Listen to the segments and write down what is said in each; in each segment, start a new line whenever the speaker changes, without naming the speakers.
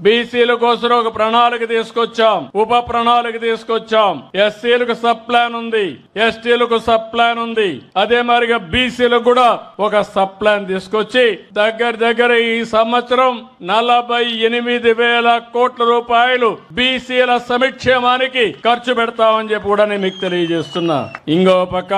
బీసీల కోసం ఒక ప్రణాళిక తీసుకొచ్చాం ఉప ప్రణాళిక తీసుకొచ్చాం. ఎస్సీలకు సబ్ ప్లాన్ ఉంది ఎస్టీలకు సబ్ ప్లాన్ ఉంది. అదే మరిగా బీసీలకు కూడా ఒక సబ్ ప్లాన్ తీసుకొచ్చి దగ్గర దగ్గర ఈ సంవత్సరం నలభై ఎనిమిది వేల కోట్ల రూపాయలు బీసీల సమక్షేమానికి ఖర్చు పెడతామని చెప్పి కూడా నేను మీకు తెలియజేస్తున్నా. ఇంకో పక్క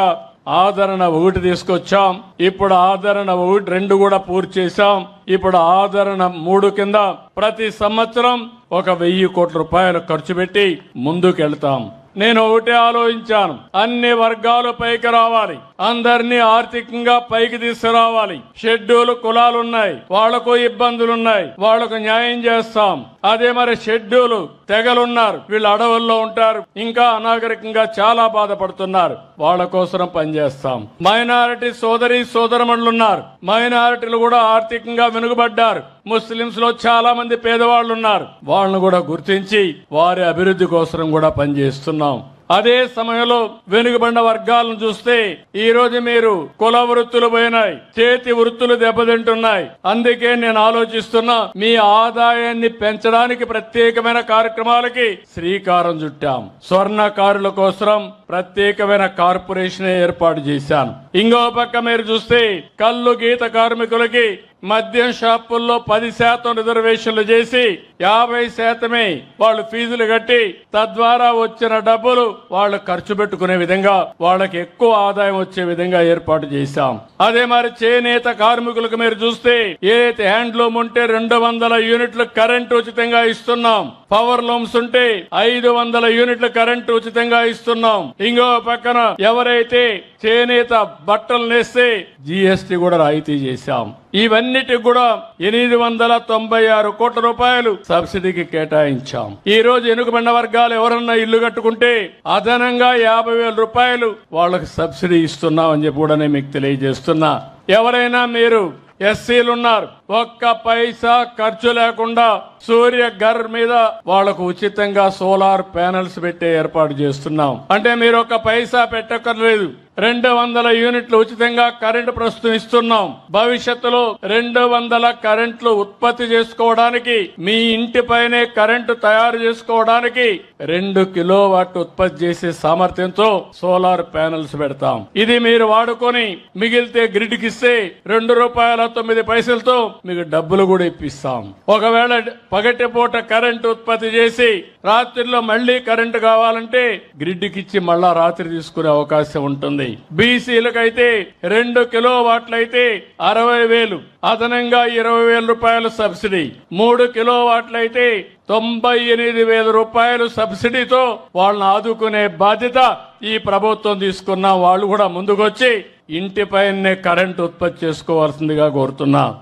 ఆదరణ ఒకటి తీసుకొచ్చాం. ఇప్పుడు ఆదరణ ఒకటి రెండు కూడా పూర్తి చేశాం. ఇప్పుడు ఆదరణ మూడు కింద ప్రతి సంవత్సరం ఒక వెయ్యి కోట్ల రూపాయలు ఖర్చు పెట్టి ముందుకెళ్తాం. నేను ఒకటే ఆలోచించాను. అన్ని వర్గాలు పైకి రావాలి. అందరినీ ఆర్థికంగా పైకి తీసుకురావాలి. షెడ్యూల్ కులాలు ఉన్నాయి వాళ్ళకు ఇబ్బందులు ఉన్నాయి వాళ్ళకు న్యాయం చేస్తాం. అదే మరి షెడ్యూల్ తెగలున్నారు. వీళ్ళు అడవుల్లో ఉంటారు. ఇంకా అనాగరికంగా చాలా బాధపడుతున్నారు. వాళ్ళ కోసం పనిచేస్తాం. మైనారిటీ సోదరి సోదరమణులు ఉన్నారు మైనారిటీలు కూడా ఆర్థికంగా వెనుకబడ్డారు. ముస్లింస్లో చాలా మంది పేదవాళ్ళు ఉన్నారు వాళ్ళను కూడా గుర్తించి వారి అభివృద్ధి కోసం కూడా పనిచేస్తున్నాం. అదే సమయంలో వెనుకబడిన వర్గాలను చూస్తే ఈ రోజు మీరు కుల వృత్తులు పోయినాయి చేతి వృత్తులు దెబ్బతింటున్నాయి. అందుకే నేను ఆలోచిస్తున్నా మీ ఆదాయాన్ని పెంచడానికి ప్రత్యేకమైన కార్యక్రమాలకి శ్రీకారం చుట్టాం. స్వర్ణకారుల కోసం ప్రత్యేకమైన కార్పొరేషన్ ఏర్పాటు చేశాను. ఇంకో పక్క మీరు చూస్తే కళ్ళు గీత కార్మికులకి మద్యం షాపుల్లో పది శాతం రిజర్వేషన్లు చేసి యాభై శాతమే వాళ్ళు ఫీజులు కట్టి తద్వారా వచ్చిన డబ్బులు వాళ్ళు ఖర్చు పెట్టుకునే విధంగా వాళ్ళకి ఎక్కువ ఆదాయం వచ్చే విధంగా ఏర్పాటు చేశాం. అదే మరి చేనేత కార్మికులకు మీరు చూస్తే ఏదైతే హ్యాండ్లూమ్ ఉంటే రెండు వందల యూనిట్లు కరెంట్ ఉచితంగా ఇస్తున్నాం. పవర్ లూమ్స్ ఉంటే ఐదు వందల యూనిట్లు కరెంట్ ఉచితంగా ఇస్తున్నాం. ఇంకో పక్కన ఎవరైతే చేనేత బట్టలు నేస్తే జిఎస్టి కూడా రాయితీ చేశాం. ఇవన్నిటికి కూడా ఎనిమిది వందల తొంభై ఆరు కోట్ల రూపాయలు సబ్సిడీకి కేటాయించాం. ఈ రోజు ఎనుకబడిన వర్గాలు ఎవరన్నా ఇల్లు కట్టుకుంటే అదనంగా యాభై వేల రూపాయలు వాళ్ళకి సబ్సిడీ ఇస్తున్నాం అని చెప్పి కూడా నేను మీకు తెలియజేస్తున్నా. ఎవరైనా మీరు ఎస్సీలు ఉన్నారు ఒక్క పైసా ఖర్చు లేకుండా సూర్య గర్ మీద వాళ్ళకు ఉచితంగా సోలార్ ప్యానెల్స్ పెట్టే ఏర్పాటు చేస్తున్నాం. అంటే మీరు ఒక పైసా పెట్టక్కర్లేదు. రెండు వందల యూనిట్లు ఉచితంగా కరెంటు ప్రస్తుతం ఇస్తున్నాం. భవిష్యత్తులో రెండు వందల కరెంట్లు ఉత్పత్తి చేసుకోవడానికి మీ ఇంటిపైనే కరెంటు తయారు చేసుకోవడానికి రెండు కిలో వాట్ ఉత్పత్తి చేసే సామర్థ్యంతో సోలార్ ప్యానెల్స్ పెడతాం. ఇది మీరు వాడుకొని మిగిలితే గ్రిడ్కి ఇస్తే రెండు రూపాయల తొమ్మిది పైసలతో మీకు డబ్బులు కూడా ఇప్పిస్తాం. ఒకవేళ పగటిపూట కరెంటు ఉత్పత్తి చేసి రాత్రిలో మళ్ళీ కరెంటు కావాలంటే గ్రిడ్కి ఇచ్చి మళ్ళా రాత్రి తీసుకునే అవకాశం ఉంటుంది. బీసీలకైతే రెండు కిలో వాట్లయితే అరవై వేలు అదనంగా ఇరవై వేల రూపాయలు సబ్సిడీ. మూడు కిలో వాట్లయితే తొంభై ఎనిమిది వేల రూపాయలు సబ్సిడీతో వాళ్ళని ఆదుకునే బాధ్యత ఈ ప్రభుత్వం తీసుకున్న వాళ్ళు కూడా ముందుకొచ్చి ఇంటిపైనే కరెంట్ ఉత్పత్తి చేసుకోవాల్సిందిగా కోరుతున్నా.